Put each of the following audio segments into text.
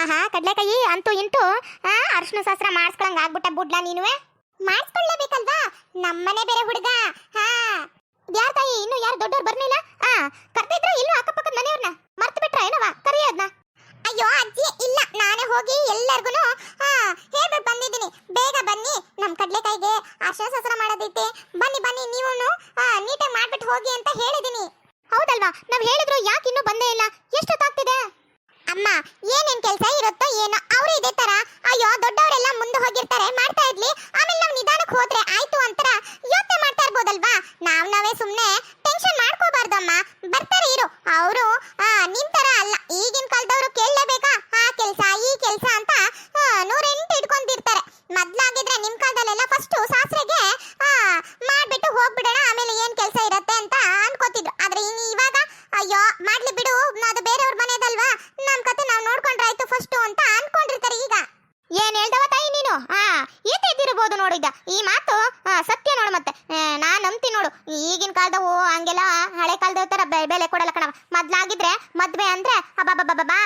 ಆಹಾ, ಕಡ್ಲೆಕಾಯಿ ಅಂತೂ ಇಂತೂ ಆ ಅರ್ಶಿನ ಶಾಸ್ತ್ರ ಮಾಡಿಸ್ಕೊಳಂಗ ಆಗ್ಬಿಟ್ಟ ಬುಡ್ಲ ನೀನುವೆ. ಮಾಡಿಸ್ಕೊಳ್ಳೇಬೇಕಲ್ವಾ? ನಮ್ಮನೆ ಬೇರೆ ಹುಡುಗ, ಹಾ. ಯಾರ ತಾಯಿ, ಇನ್ನು ಯಾರು ದೊಡ್ಡವ್ರು ಬರ್ಲಿಲ್ಲ? ಆ ಕರ್ತಿದ್ರ ಇಲ್ಲೂ ಅಕ್ಕಪಕ್ಕದ ಮನೆಯವ್ರನ್ನ ಮರ್ತು ಬಿಟ್ರ ಏನವ ಕರಿಯೋದ್ನ? ಅಯ್ಯೋ, ಅಜ್ಜಿ, ಇಲ್ಲ. ನಾನೇ ಹೋಗಿ ಎಲ್ಲರಿಗೂ ಹೇಳ್ಬಿಟ್ಟು ಬಂದಿದ್ದೀನಿ. ಬೇಗ ಬನ್ನಿ ನಮ್ಮ ಕಡ್ಲೆಕಾಯಿಗೆ. ಅರ್ಶನ ಶಾಸ್ತ್ರ ಮಾಡೋದೈತೆ. ಬನ್ನಿ ಬನ್ನಿ ನೀವು ನೀಟಾಗಿ ಮಾಡ್ಬಿಟ್ಟು ಹೋಗಿ ಅಂತ ಹೇಳಿದ್ದೀನಿ ಹೌದಲ್ವಾ? ನಾವ್ ಹೇಳಿದ್ರು ಯಾಕೆ ಇನ್ನೂ ಬಂದೇ ಇಲ್ಲ? ಎಷ್ಟೊತ್ತಾಗ್ತಿದೆ? ಅಮ್ಮ ಏನೇನ್ ಕೆಲಸ ಇರುತ್ತೋ ಏನೋ ಅವ್ರು ಇದೇ ತರ ಅಯ್ಯೋ ದೊಡ್ಡವರೆಲ್ಲ ಮುಂದೆ ಹೋಗಿರ್ತಾರೆ ಮಾಡ್ತಾ ಇರ್ಲಿ ಆಮೇಲೆ ನಾವು ನಿಧಾನಕ್ಕೆ ಹೋದ್ರೆ ಆಯ್ತು ಅಂತರ ಯೋಚನೆ ಮಾಡ್ತಾ ಇರ್ಬೋದಲ್ವಾ ನಾವ್ ನಾವೇ ಸುಮ್ನೆ ಟೆನ್ಷನ್ ಮಾಡ್ಕೋಬಾರ್ದಮ್ಮ ಬರ್ತಾರೆ ಇರು ಅವರು ನಿಮ್ ತರ ಅಲ್ಲ ಈಗಿನ ಕಾಲದವರು ಕೇಳಲೇಬೇಕಾ ಆ ಕೆಲ್ಸ ಈ ಕೆಲ್ಸ ಅಂತ ಆ, ನೂರೆಂಟು ಇಟ್ಕೊಂಡಿರ್ತಾರೆ ಮೊದ್ಲಾಗಿದ್ರೆ ನಿಮ್ ಕಾಲದಲ್ಲೆಲ್ಲ ಫಸ್ಟ್ ಶಾಸ್ತ್ರಿಗೆ ಆ, ಮಾಡ್ಬಿಟ್ಟು ಹೋಗ್ಬಿಡೋಣ ಆಮೇಲೆ ಏನ್ ಕೆಲ್ಸ ಇರತ್ತೆ ಅಂತ ಅನ್ಕೋತಿದ್ರು ಆದ್ರೆ ಇನ್ನು ಇವಾಗ ಅಯ್ಯೋ ಮಾಡ್ಲಿ ಬಿಡು ಅದು ಬೇರೆಯವ್ರ ಮನೆದಲ್ವಾ ನಮ್ ಕತೆ ನಾವ್ ನೋಡ್ಕೊಂಡ್ರಾಯ್ತು ಫಸ್ಟ್ ಅಂತ ಅನ್ಕೊಂಡಿರ್ತಾರೆ ಈಗ ಏನ್ ಹೇಳ್ದವ ತಾಯಿ ನೀನು ಆ ಈತ ಇದ್ದಿರಬಹುದು ನೋಡಿದ್ದ. ಈ ಮಾತು ಸತ್ಯ ನೋಡು ಮತ್ತೆ. ನಾನು ನಂಬ್ತೀನಿ ನೋಡು. ಈಗಿನ ಕಾಲದವು ಹಂಗೆಲ್ಲ ಹಳೆ ಕಾಲದ ತರ ಬೆಲೆ ಕೊಡಲ್ಲ ಕಣವ. ಮದ್ಲಾಗಿದ್ರೆ ಮದ್ವೆ ಅಂದ್ರೆ ಅಬ್ಬಬ್ಬಬ್ಬಬ್ಬಾ ಬಾ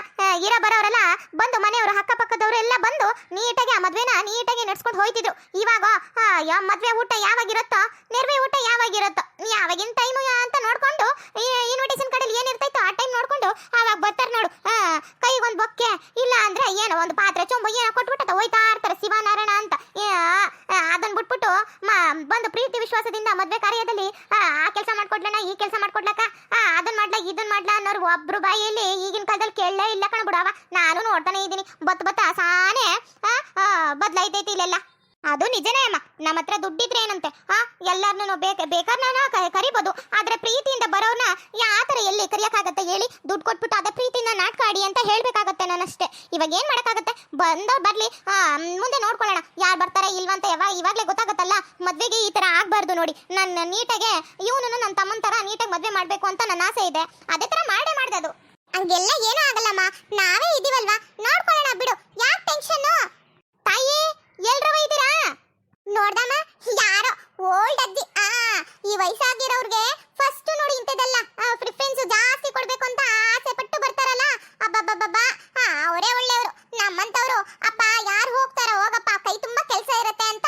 ಇರೋ ಬರೋರೆಲ್ಲ ಬಂದು ಮನೆಯವರು ಅಕ್ಕಪಕ್ಕದವರು ಎಲ್ಲ ಬಂದು ನೀಟಾಗಿ ಆ ಮದ್ವೆನ ನೀಟಾಗಿ ನಡ್ಸ್ಕೊಂಡು ಹೋಯ್ತಿದ್ರು. ಇವಾಗ ಆ, ಯಾ- ಮದ್ವೆ ಊಟ ಯಾವಾಗಿರುತ್ತೋ ನೆರವೆ ಊಟ ಯಾವಾಗಿರುತ್ತೋ ಯಾವಾಗಿನ ಟೈಮ್ ಅಂತ ನೋಡ್ಕೊಂಡು ಇನ್ವಿಟೇಷನ್ ಕಡೆಯಲ್ಲಿ ಏನಿರ್ತೈತೋ ಆ ಟೈಮ್ ನೋಡ್ಕೊಂಡು ಆವಾಗ ಬರ್ತಾರೆ ನೋಡು ಕೈಗೊಂದು ಬೊಕ್ಕೆ ಇಲ್ಲ ಅಂದ್ರೆ ಏನೋ ಒಂದು ಪಾತ್ರೆ ಚೊಂಬು ಏನೋ ಕೊಟ್ಬಿಟ್ಟು ಹೋಯ್ತಾ ಇರ್ತಾರೆ ಶಿವನಾರಾಯಣ ಅಂತ. ಅದನ್ನು ಬಿಟ್ಬಿಟ್ಟು ಬಂದು ಪ್ರೀತಿ ವಿಶ್ವಾಸದಿಂದ ಮದ್ವೆ ಕಾರ್ಯದಲ್ಲಿ ಆ ಕೆಲಸ ಮಾಡ್ಕೊಡ್ಲಣ್ಣ ಈ ಕೆಲಸ ಮಾಡ್ಕೊಡ್ಲಕ್ಕ ಅದನ್ನ ಮಾಡ್ಲಾ ಅನ್ನೋರು ಒಬ್ರು ಬಾಯಲ್ಲಿ ಈಗಿನ ಕಾಲದಲ್ಲಿ ಕೇಳಲೇ ಇಲ್ಲ ಕಣ ಬಿಡವ. ನಾನು ನೋಡ್ತಾನೆ ಇದ್ದೀನಿ. ಬತ್ ಬತ್ತ ಸಾನೆ ಬದ್ಲಾಯ್ತೈತಿ ಇಲ್ಲೆಲ್ಲ. ಅದು ನಿಜನೇ ಅಮ್ಮ. ನಮ್ಮ ಹತ್ರ ದುಡ್ಡಿದ್ರೆ ಏನಂತೆ? ಆ ಎಲ್ಲರನ್ನೂ ಬೇಕ ಬೇಕಾರ್ನ ಕರಿಬೋದು. ಆದ್ರೆ ಪ್ರೀತಿಯಿಂದ ಬರೋರ್ನ ಯಾತರ ಎಲ್ಲಿ ಕರಿಯಕ್ಕಾಗತ್ತೆ ಹೇಳಿ? ದುಡ್ಡು ಕೊಟ್ಬಿಟ್ಟು ಅದೇ ಪ್ರೀತಿಯಿಂದ ನಾಟಕ ಆಡಿ ಅಂತ ಹೇಳ್ಬೇಕಾಗತ್ತೆ ನಾನಷ್ಟೇ. ಇವಾಗ ಏನ್ ಮಾಡಕ್ಕಾಗತ್ತೆ? ಬರ್ಲಿ. ಆ, ಮುಂದೆ ನೋಡ್ಕೊಳ್ಳೋಣ. ಯಾರು ಬರ್ತಾರೆ ಇಲ್ವಂತ ಯಾವಾಗ ಇವಾಗ್ಲೇ ಗೊತ್ತಾಗುತ್ತಲ್ಲ? ಮದ್ವೆಗೆ ಈ ತರ ಆಗ್ಬಾರ್ದು ನೋಡಿ. ನನ್ನ ನೀಟಾಗೆ ಇವನು ನನ್ನ ತಮ್ಮನ ತರ ನೀಟಾಗಿ ಮದ್ವೆ ಮಾಡ್ಬೇಕು ಅಂತ ನನ್ನ ಆಸೆ ಇದೆ. ಅದೇ ತರ ಮಾಡೇ ಮಾಡ್ದದು. ಹಂಗೆಲ್ಲ ಏನೂ ಆಗಲ್ಲಮ್ಮ. ನಾವೇ ಇದೀವಲ್ವಾ? ನೋಡ್ಕೊಳ್ಳೋಣ ಬಿಡು. ಯಾಕೆ ಟೆನ್ಷನ್ ತಾಯಿ! ಎಲ್ರವ ಇದ್ದೀರಾ ನೋಡ್ದಮ್ಮ ಯಾರೋ ಓಲ್ಡ್ ಅಜ್ಜಿ. ಆ ಈ ವಯಸ್ಸಾಗಿರೋರ್ಗೆ ಫಸ್ಟ್ ನೋಡಿ ಇಂಥದ್ದೆಲ್ಲ ಪ್ರಿಫರೆನ್ಸ್ ಜಾಸ್ತಿ ಕೊಡ್ಬೇಕು ಅಂತ ಆಸೆ ಪಟ್ಟು ಬರ್ತಾರಲ್ಲ ಅಬ್ಬಬ್ಬಬ್ಬಬ್ಬ ಅವರೇ ಒಳ್ಳೆಯವರು ನಮ್ಮಂತವ್ರು ಅಪ್ಪ ಯಾರು ಹೋಗ್ತಾರ ಹೋಗಪ್ಪ ಕೈ ತುಂಬಾ ಕೆಲಸ ಇರತ್ತೆ ಅಂತ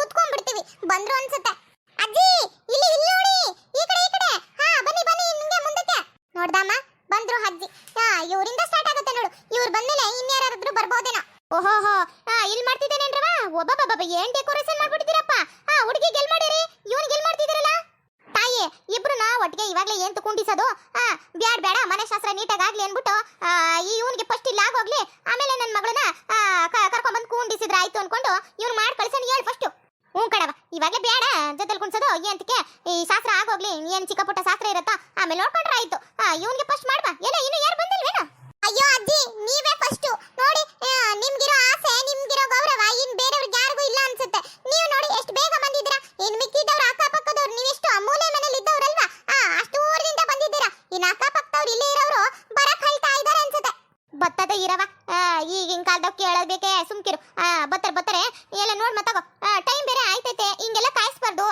ಕುತ್ಕೊಂಡ್ಬಿಡ್ತೀವಿ ಬಂದ್ರು ಅನ್ಸುತ್ತೆ ಅಜ್ಜಿ ಇಲ್ಲಿ ಇಲ್ಲಿ ನೋಡಿ ಈ ಕಡೆ ಈ ಕಡೆ ಹಾ ಬನ್ನಿ ಬನ್ನಿ ನಿಮ್ಗೆ ಮುಂದಕ್ಕೆ ನೋಡ್ದಮ್ಮ ಬಂದ್ರು ಅಜ್ಜಿ ಹಾ ಇವರಿಂದ ಸ್ಟಾರ್ಟ್ ಆಗುತ್ತೆ ನೋಡು ಇವ್ರು ಬಂದ್ಮೇಲೆ ಇನ್ಯಾರಾದ್ರೂ ಬರ್ಬೋದೇನೋ ಓಹೋಹೋ ಹಾ ಇಲ್ಲಿ ಮಾಡ್ತಿದ್ದೇನೇನ್ರವ ಒಬ್ಬಬ್ಬಬ್ಬ ಏನ್ ಡೆಕೋರೇಷನ್ ಮಾಡ್ಬಿಟ್ಟಿದ್ದೀರಪ್ಪ ಹಾ ಹುಡುಗಿ ಗೆಲ್ ಮಾಡಿರಿ ಇವನ್ ಗೆಲ್ ಮಾಡ್ತಿದ್ದೀರಲ್ಲ ತಾಯಿ ಇಬ್ರುನ ಒಟ್ಟಿಗೆ ಇವಾಗ್ಲೇ ಏನು ತಕೊಂಡಿಸೋದು ಹಾ ಬ್ಯಾಡ್ ಬೇಡ ಮನೆ ಶಾಸ್ತ್ರ ನೀಟಾಗಿ ಆಗ್ಲಿ ಅನ್ಬಿಟ್ಟು ಆ, ಈ ಇವನಿಗೆ ಫಸ್ಟ್ ಇಲ್ಲ ಆಗೋಗ್ಲಿ ಆಮೇಲೆ ನನ್ನ ಮಗಳನ್ನ ಕರ್ಕೊಂಡ್ಬಂದು ಕೂಂಡಿಸಿದ್ರೆ ಆಯ್ತು ಅನ್ಕೊಂಡು ಇವ್ನು ಮಾಡಿ ಕಳ್ಸೋಣ ಹೇಳಿ ಫಸ್ಟ್ ಹ್ಞೂ ಕಣವ ಇವಾಗಲೇ ಬೇಡ ಜೊತೆಲಿ ಕುಣ್ಸೋದು ಏನಂತಕ್ಕೆ ಈ ಶಾಸ್ತ್ರ ಆಗೋಗ್ಲಿ ಏನ್ ಚಿಕ್ಕ ಪುಟ್ಟ ಶಾಸ್ತ್ರ ಇರುತ್ತಾ ಆಮೇಲೆ ನೋಡ್ಕೊಂಡ್ರೆ ಆಯ್ತು. ಇವನ್ಗೆ ಫಸ್ಟ್ ಮಾಡ್ಬಾ ಎಲ್ಲ ಇನ್ನು ಯಾರು ಬಂದಿಲ್ವೇನೋ ಅಯ್ಯೋ ಅಜ್ಜಿ ನೀವೇ ಫಸ್ಟ್ ನೋಡಿ ಆ, ನಿಮ್ಗಿರೋ ಆಸೆ ನಿಮ್ಗಿರೋ ಗೌರವ ಇನ್ ಬೇರೆಯವ್ರಿಗೆ ಯಾರಿಗೂ ಇಲ್ಲ ಅನ್ಸುತ್ತೆ ನೀವು ನೋಡಿ ಎಷ್ಟು ಬೇಗ ಬಂದಿದ್ದೀರಾ ಇನ್ ಮಿಕ್ಕಿದವ್ರು ಅಕ್ಕಪಕ್ಕದವ್ರು ನೀವೆಷ್ಟು ಅಮೂಲ್ಯ ಮನೇಲಿ ಇದ್ದವ್ರಲ್ವಾ ಆ, ಅಷ್ಟು ಊರಿಂದ ಇನ್ ಅಕ್ಕಪಕ್ಕದವ್ರು ಇಲ್ಲಿ ಇರೋರು ಬರಕ್ ಹೇಳ್ತಾ ಇದಾರೆ ಅನ್ಸುತ್ತೆ. ಬತ್ತದ ಇರವ ಈಗಿನ ಕಾಲದಾಗ ಕೇಳೋದಕ್ಕೆ ಸುಮ್ಕಿರು ಬತ್ತಾರೆ ಬತ್ತಾರೆ, ಎಲ್ಲ ನೋಡ್ ಮತ್ತಾಗೋ. ಟೈಮ್ ಬೇರೆ ಆಯ್ತೈತೆ, ಹಿಂಗೆಲ್ಲ ಕಾಯಿಸ್ಬಾರ್ದು.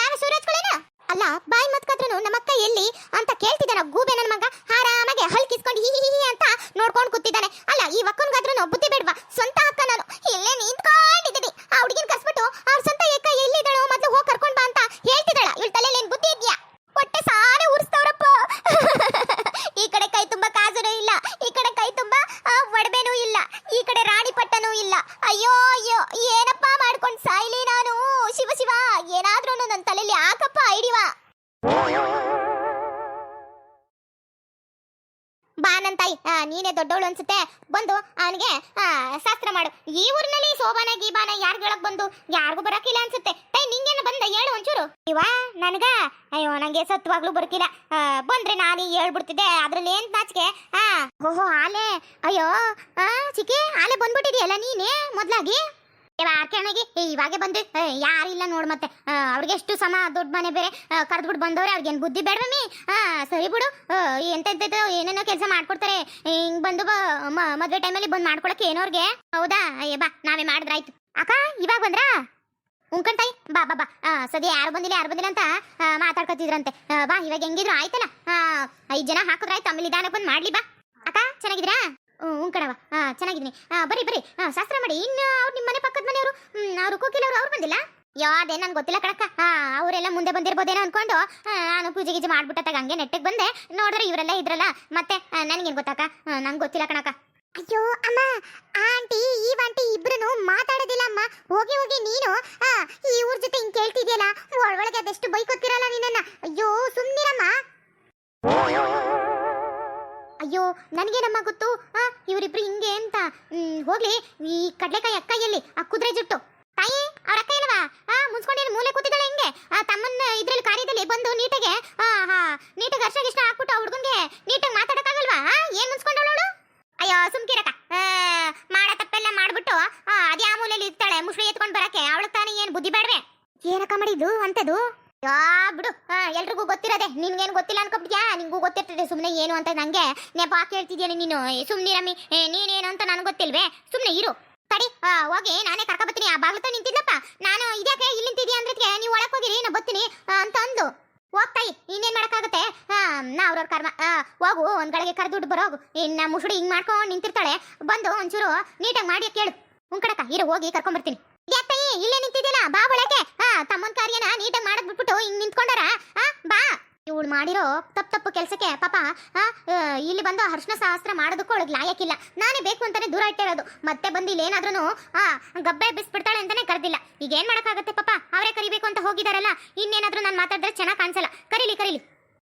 ನಾನು ಸೂರಜ್ ಸೂರಜ್ಗಳೇನ ಅಲ್ಲ, ಬಾಯಿ ಮತ್ಕದ್ರೂ ನಮ್ಮಕ್ಕ ಎಲ್ಲಿ ಅಂತ ಕೇಳ್ತಿದ್ದಾನ ಗೂಬೆ ನನ್ನ ಮಗ. ಆರಾಮಾಗಿ ನನ್ ದೊಡ್ಡವಳು ಅನ್ಸುತ್ತೆ? ಬಂದು ಅವನಿಗೆ ಶಾಸ್ತ್ರ ಮಾಡು. ಈ ಊರಿನಲ್ಲಿ ಶೋಭಾನ ಗೀಬಾನ ಯಾರು ಹೇಳಕ್ ಬಂದು? ಯಾರಿಗೂ ಬರಕಿಲ್ಲ ಅನ್ಸುತ್ತೆ. ತೈ ನಿಂಗೇನು ಬಂದ ಹೇಳು ಒಂಚೂರು. ಇವಾ, ನನಗ? ಅಯ್ಯೋ, ನಂಗೆ ಸತ್ವಾಗ್ಲೂ ಬರ್ಕಿಲ್ಲ. ಬಂದ್ರೆ ನಾನು ಹೇಳ್ಬಿಡ್ತಿದ್ದೆ. ಅದ್ರಲ್ಲಿ ಏನ್ ನಾಚಿಕೆ? ಆ, ಓಹೋ ಆಲೆ ಅಯ್ಯೋ, ಆ, ಚಿಕ್ಕಿ ಆಲೆ ಬಂದ್ಬಿಟ್ಟಿದ್ಯಲ್ಲ ನೀನೇ ಮೊದ್ಲಾಗಿ? ಕೆಣಗಿ ಇವಾಗೆ ಬಂದು. ಏ, ಯಾರಿಲ್ಲ ನೋಡ್ ಮತ್ತೆ. ಅವ್ರಿಗೆ ಎಷ್ಟು ಸಮ ದೊಡ್ಡ ಮನೆ ಬೇರೆ ಕರೆದ್ಬಿಟ್ಟು ಬಂದವ್ರೆ ಅವ್ರಿಗೇನು ಬುದ್ಧಿ ಬೇಡವಮ್ಮಿ ಹಾ ಸರಿ ಬಿಡು. ಎಂತ ಏನೇನೋ ಕೆಲಸ ಮಾಡ್ಕೊಡ್ತಾರೆ. ಹಿಂಗ್ ಬಂದು ಮದುವೆ ಟೈಮಲ್ಲಿ ಬಂದು ಮಾಡ್ಕೊಳಕ್ಕೆ ಏನೋರ್ಗೆ? ಹೌದಾ? ಅಯ್ಯ ಬಾ ನಾವೇ ಮಾಡಿದ್ರಾಯ್ತು. ಅಕ್ಕ ಇವಾಗ ಬಂದ್ರಾ? ತಾಯಿ ಬಾ ಬಾ ಬಾ. ಸದ್ಯ ಯಾರು ಬಂದಿಲ್ಲ ಯಾರು ಬಂದಿಲ್ಲ ಅಂತ ಮಾತಾಡ್ಕೊತಿದ್ರಂತೆ. ಬಾ ಇವಾಗ ಹೆಂಗಿದ್ರು ಆಯ್ತಲ್ಲ. ಐದು ಜನ ಹಾಕಿದ್ರಾಯ್ತು ಆಮೇಲೆ ನಿಧಾನಕ್ಕೆ ಬಂದು ಮಾಡ್ಲಿ ಬಾ. ಅಕ್ಕ ಚೆನ್ನಾಗಿದ್ರಾ ಹ್ಞೂ ಕಣವ ಹಾ ಚೆನ್ನಾಗಿದ್ದೀನಿ. ಹಾ ಬರ್ರಿ ಬರ್ರಿ. ಹಾ ಶಾಸ್ತ್ರ ಮಾಡಿ. ಇನ್ನು ಅವ್ರು ನಿಮ್ಮ ಮನೆ ಪಕ್ಕದ ಮನೆಯವರು ಅವರು ಕೋಕಿಲವರು ಅವ್ರು ಬಂದಿಲ್ಲ? ಯಾವ್ದೇ ನನಗೆ ಗೊತ್ತಿಲ್ಲ ಕಣಕ್ಕ. ಹಾ ಅವರೆಲ್ಲ ಮುಂದೆ ಬಂದಿರ್ಬೋದೇನೋ ಅನ್ಕೊಂಡು ಆ, ನಾನು ಪೂಜೆ ಗೀಜೆ ಮಾಡ್ಬಿಟ್ಟಾಗ ಹಂಗೆ ನೆಟ್ಟಿಗೆ ಬಂದೆ. ನೋಡಿದ್ರೆ ಇವರೆಲ್ಲ ಇದ್ರಲ್ಲ. ಮತ್ತೆ ನನಗೇನು ಗೊತ್ತಾಕ? ನಂಗೆ ಗೊತ್ತಿಲ್ಲ ಕಣಕ್ಕ. ಅಯ್ಯೋ ಅಮ್ಮ ಆಂಟಿ ಈ ಆಂಟಿ ಇಬ್ರು ಮಾತಾಡೋದಿಲ್ಲ ಅಮ್ಮ. ಹೋಗಿ ಹೋಗಿ ನೀನು ಈ ಊರ್ ಜೊತೆ ಹಿಂಗ್ ಕೇಳ್ತಿದ್ಯಲ್ಲ? ಒಳಗೆ ಅದೆಷ್ಟು ಬೈಕೊತ್ತಿರಲ್ಲ ಹೋಗ್ಲಿ, ಈ ಕಡ್ಲೆಕಾಯಿ ಅಕ್ಕ ಎಲ್ಲಿ? ಆ ಕುದುರೆ ಜುಟ್ಟು. ತಾಯಿ, ಅವ್ರ ಅಕ್ಕ ಇಲ್ವಾ? ಆ ಮುಂಚೆ ಮೂಲೆ ಕೂತಿದ್ದಾಳೆ ಹೆಂಗೆ? ಆ, ತಮ್ಮನ್ನ ಇದ್ರಲ್ಲಿ ಕಾರ್ಯದಲ್ಲಿ ಬಂದು ನೀಟಾಗೆ, ಆ, ಹಾ, ನೀಟಾಗಿ ಅರ್ಷ ಗಿಷ್ಟ ಹಾಕ್ಬಿಟ್ಟು ಆ ಹುಡ್ಗಂಗೆ ನೀಟಾಗಿ ಮಾತಾಡಕ್ಕಾಗಲ್ವಾ? ಏನ್ ಮುನ್ಸ್ಕೊಂಡವಳು ಅಯ್ಯೋ, ಸುಮ್ಕಿರಕ್ಕ. ಮಾಡ ತಪ್ಪೆಲ್ಲ ಮಾಡ್ಬಿಟ್ಟು ಅದೇ ಆ ಮೂಲೆಯಲ್ಲಿ ಇರ್ತಾಳೆ ಮುಷ್ಳಿ ಎತ್ಕೊಂಡು ಬರಕ್ಕೆ ಅವಳು ತಾನೇ ಏನ್ ಬುದ್ಧಿ ಬೇಡವೆ ಏನಕ್ಕ ಮಾಡಿದ್ದು ಅಂತದು ಯಾ ಬಿಡು. ಆ, ಎಲ್ರಿಗೂ ಗೊತ್ತಿರೋದೆ. ನಿನ್ಗೇನು ಗೊತ್ತಿಲ್ಲ ಅನ್ಕೊಬಿಟ್ಯಾ ನಿಂಗೂ ಗೊತ್ತಿರ್ತದೆ ಸುಮ್ಮನೆ ಏನು ಅಂತ ನಂಗೆ. ನೆಪ ಕೇಳ್ತಿದ್ಯಾನೆ ನೀನು. ಸುಮ್ಮನೆ ರಮ್ಮಿ. ಏ, ನೀನೇನು ಅಂತ ನನಗೆ ಗೊತ್ತಿಲ್ವೇ? ಸುಮ್ಮನೆ ಇರು. ತಡಿ. ಆ, ಹೋಗಿ. ನಾನೇ ಕರ್ಕೊ ಬರ್ತೀನಿ. ಆ ಬಾಗ್ಲತ್ತ ನಿಂತಿದ್ನಪ್ಪ ನಾನು ಇದ್ಯಾಕೆ ಇಲ್ಲಿ ನಿಂತಿದ್ಯಾ ಅಂದ್ರೆ ನೀವು ಒಳಗೆ ಹೋಗಿರಿ ನಾ ಬರ್ತೀನಿ. ಅಂತ ಅಂದು ಹೋಗ್ತಾಯಿ. ಇನ್ನೇನು ಮಾಡೋಕ್ಕಾಗುತ್ತೆ? ಆ, ನಾ ಅವ್ರವ್ರ ಕರ್ಮ ಆ, ಹೋಗು. ಒಂದ್ ಗಳಿಗೆ ಕರೆದುಬಿಟ್ಟು ಬರೋಗು. ಇನ್ನ ಮುಸುಡಿ ಹಿಂಗ್ ಮಾಡ್ಕೊಂಡು ನಿಂತಿರ್ತಾಳೆ. ಬಂದು ಒಂಚೂರು ನೀಟಾಗಿ ಮಾಡಿ ಕೇಳು. ಉಂಕಡಕ ಇರು ಹೋಗಿ ಕರ್ಕೊಂಡ್ ಯಾಕೆ ಇಲ್ಲೇ ನಿಂತಿದ್ದೀನ ಬಾ ಒಳಗೆ ಹಾ ತಮ್ಮನ್ ಕಾರ್ಯನ ನೀಟಾಗಿ ಮಾಡಕ್ ಬಿಟ್ಬಿಟ್ಟು ಹಿಂಗ್ ನಿಂತ್ಕೊಂಡಾರ ಆ ಬಾ ಇವಳು ಮಾಡಿರೋ ತಪ್ಪು ತಪ್ಪು ಕೆಲಸಕ್ಕೆ ಪಾಪ ಇಲ್ಲಿ ಬಂದು ಅರ್ಶನ ಸಹಸ್ರ ಮಾಡೋದಕ್ಕೂ ಅವಳಿಗೆ ಲಾಯಕ್ಕಿಲ್ಲ ನಾನೇ ಬೇಕು ಅಂತಾನೆ ದೂರ ಇಟ್ಟಿರೋದು ಮತ್ತೆ ಬಂದು ಇಲ್ಲಿ ಏನಾದ್ರೂ ಆ, ಗಬ್ಬೆ ಬಿಸ್ಬಿಡ್ತಾಳೆ ಅಂತಾನೆ ಕರೆದಿಲ್ಲ. ಈಗ ಏನ್ ಮಾಡಕ್ಕಾಗತ್ತೆ ಪಾಪ? ಅವರೇ ಕರಿಬೇಕು ಅಂತ ಹೋಗಿದಾರಲ್ಲ? ಇನ್ನೇನಾದ್ರೂ ನಾನು ಮಾತಾಡಿದ್ರೆ ಚೆನ್ನಾಗಿ ಕಾಣಿಸಲ್ಲ. ಕರೀಲಿ ಕರೀಲಿ.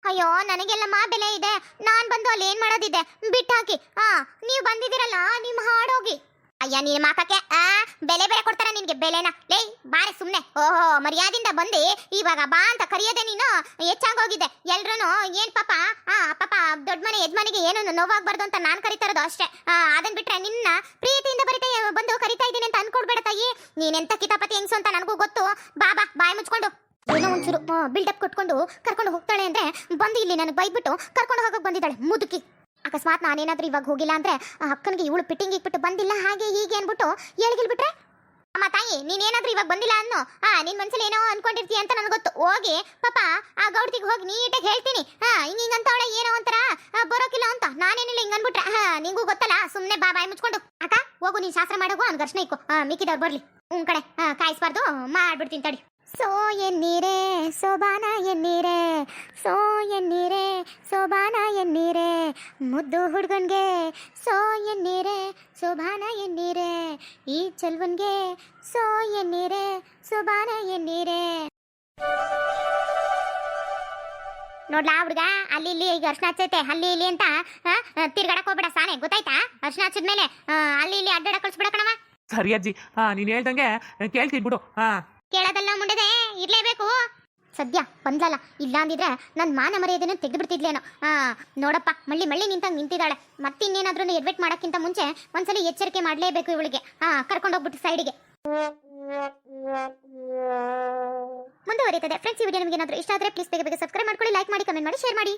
ಅಯ್ಯೋ, ನನಗೆಲ್ಲಮ್ಮ ಬೆಲೆ ಇದೆ. ನಾನ್ ಬಂದು ಅಲ್ಲಿ ಏನ್ ಮಾಡೋದಿದೆ? ಬಿಟ್ಟಾಕಿ. ಆ, ನೀವು ಬಂದಿದ್ದೀರಲ್ಲ ನಿಮ್ ಹಾಡೋಗಿ. ಅಯ್ಯ ನೀನ್ ಮಾಕಕ್ಕೆ ಆ, ಬೆಲೆ ಬೆಲೆ ಕೊಡ್ತಾರ ನಿನ್ಗೆ, ಬೆಲೆನ. ಲೇ, ಬಾರೆ, ಸುಮ್ನೆ. ಓಹೋ, ಮರ್ಯಾದಿಂದ ಬಂದಿ ಇವಾಗ ಬಾ ಅಂತ ಕರಿಯೋದೆ ನೀನು ಹೆಚ್ಚಾಗೋಗಿದೆ ಎಲ್ರೂ ಏನ್ ಪಾಪ, ಆ, ಪಾಪ, ದೊಡ್ಡ ಮನೆ, ಯಜಮಾನಿಗೆ ಏನು ನೋವಾಗ್ಬಾರ್ದು ಅಂತ ನಾನು ಕರಿತಾ ಅಷ್ಟೇ. ಅದನ್ ಬಿಟ್ರೆ ನಿನ್ನ ಪ್ರೀತಿಯಿಂದ ಬರಿತಾ, ಬಂದು ಕರಿತಾ ಇದ್ದೀನಿ ಅಂತ ಅನ್ಕೊಡ್ಬೇಡ ತಾಯಿ. ನೀನೆಂತ ಕಿತಾಪತಿ, ಹೆಂಗ್ಸು ಅಂತ ನನಗೂ ಗೊತ್ತು. ಬಾ ಬಾ, ಬಾಯ್ ಮುಚ್ಕೊಂಡು. ಏನೋ ಒಂಚೂರು ಬಿಲ್ಡಪ್ ಕೊಟ್ಕೊಂಡು ಕರ್ಕೊಂಡು ಹೋಗ್ತಾಳೆ ಅಂದ್ರೆ ಬಂದು ಇಲ್ಲಿ ನನಗೆ ಬೈಬಿಟ್ಟು ಕರ್ಕೊಂಡು ಹೋಗಕ್ಕೆ ಬಂದಿದ್ದಾಳೆ, ಮುದುಕಿ. ಅಕಸ್ಮಾತ್ ನಾನೇನಾದ್ರೂ ಇವಾಗ ಹೋಗಿಲ್ಲ ಅಂದ್ರೆ ಆ ಅಕ್ಕನಿಗೆ ಇವಳು ಪಿಟ್ಟಿಂಗ್ ಇಕ್ಬಿಟ್ಟು ಬಂದಿಲ್ಲ, ಹಾಗೆ ಹೀಗೆ ಅನ್ಬಿಟ್ಟು ಹೇಳಿಗಿಲ್ಬಿಟ್ರೆ ಅಮ್ಮ ತಾಯಿ, ನೀನೇನಾದ್ರೂ ಇವಾಗ ಬಂದಿಲ್ಲ ಅನ್ನೋ? ಆ, ನಿನ್ ಮನ್ಸಲ್ಲಿ ಏನೋ ಅನ್ಕೊಂಡಿರ್ತೀಯ ಅಂತ ನನಗೆ ಗೊತ್ತು. ಹೋಗಿ, ಪಾಪ, ಆ ಗೌಡ್ತಿಗೆ ಹೋಗಿ ನೀಟಾಗಿ ಹೇಳ್ತೀನಿ. ಹಾ ಹಿಂಗ ಹಿಂಗಂತವಳೆ ಏನೋ ಒಂಥರ ಬರೋಕಿಲ್ಲ ಅಂತ. ನಾನೇನಿಲ್ಲ ಹಿಂಗ ಅನ್ಬಿಟ್ರೆ ಹಾ ನಿಂಗೂ ಗೊತ್ತಲ್ಲ? ಸುಮ್ಮನೆ ಬಾ, ಬಾಯ್ ಮುಚ್ಕೊಂಡು. ಅಕ್ಕ, ಹೋಗು, ನೀನ್ ಶಾಸ್ತ್ರ ಮಾಡೋಗು ಅವ್ನ ಘರ್ಷಣೆ ಇಕ್ಕು. ಮಿಕ್ಕಿದವ್ರು ಬರ್ಲಿ. ಹ್ಮ್ ಕಡೆ ಹಾ ಕಾಯಿಸ್ಬಾರ್ದು, ಮಾಡ್ಬಿಡ್ತೀನಿ ತಡಿ. ಸೋ ಎನ್ನೀರೆ, ಸೋಬಾನ ಎನ್ನೀರೆ, ಸೋ ಎನ್ನೀರೇ, ಸೋಬಾನ ಎನ್ನೀರೇ, ಮುದ್ದು ಹುಡ್ಗನ್ಗೆ ಸೋ ಎನ್ನೀರೆ, ಸೋಬಾನ ಎನ್ನೀರೇ, ಈ ಚೆಲ್ವನ್ಗೆ ಸೋ ಎನ್ನೀರೇ, ಸೋಬಾನ ಎನ್ನೀರೇ. ನೋಡ್ಲಾ ಹುಡುಗ, ಅಲ್ಲಿ ಇಲ್ಲಿ ಈಗ ಅರ್ಶನ ಹಚ್ಚೈತೆ, ಅಲ್ಲಿ ಇಲ್ಲಿ ಅಂತ ತಿರ್ಗಡಕ್ ಹೋಗ್ಬೇಡ ಸಾನೆ, ಗೊತ್ತಾಯ್ತಾ? ಅರ್ಶನ ಹಚ್ಚಿದ್ಮೇಲೆ ಅಲ್ಲಿ ಇಲ್ಲಿ ಅಡ್ಡಾಡ ಕಳ್ಸ್ಬಿಡ ಕಣವ ಸರಿ ಅಜ್ಜಿ ಹಾ ನೀನ್ ಹೇಳ್ದಂಗೆ ಕೇಳ್ತೀನಿ ಬಿಡು ಹಾ ಕೇಳೋದಲ್ಲ ಮುಂಡದೆ? ಇರ್ಲೇಬೇಕು. ಸದ್ಯ ಬಂದ್ಲಲ್ಲ ಇಲ್ಲ ಅಂದಿದ್ರೆ ನನ್ನ ಮಾನ ಮರ್ಯಾದೆನ ತೆಗೆದು ಬಿಡ್ತಿದ್ಲೇನೋ ನೋಡಪ್ಪ, ಮಳ್ಳಿ ಮಳ್ಳಿ ನಿಂತಂಗೆ ನಿಂತಿದ್ದಾಳೆ. ಮತ್ತಿನ್ನೇನಾದ್ರೂ ಎಡ್ವೆಟ್ ಮಾಡೋಕ್ಕಿಂತ ಮುಂಚೆ ಒಂದ್ಸಲಿ ಎಚ್ಚರಿಕೆ ಮಾಡಲೇಬೇಕು ಇವಳಿಗೆ. ಹಾ ಕರ್ಕೊಂಡೋಗ್ಬಿಟ್ಟು ಸೈಡಿಗೆ. ಮುಂದುವರಿಯುತ್ತದೆ ಫ್ರೆಂಡ್ಸ್ ಈ ವಿಡಿಯೋ ನಿಮಗೆ ಏನಾದರೂ ಇಷ್ಟ ಆದರೆ ಪ್ಲೀಸ್ ಬೇಗ ಬೇಗ ಸಬ್ಸ್ಕ್ರೈಬ್ ಮಾಡ್ಕೊಳ್ಳಿ ಲೈಕ್ ಮಾಡಿ ಕಮೆಂಟ್ ಮಾಡಿ ಶೇರ್ ಮಾಡಿ.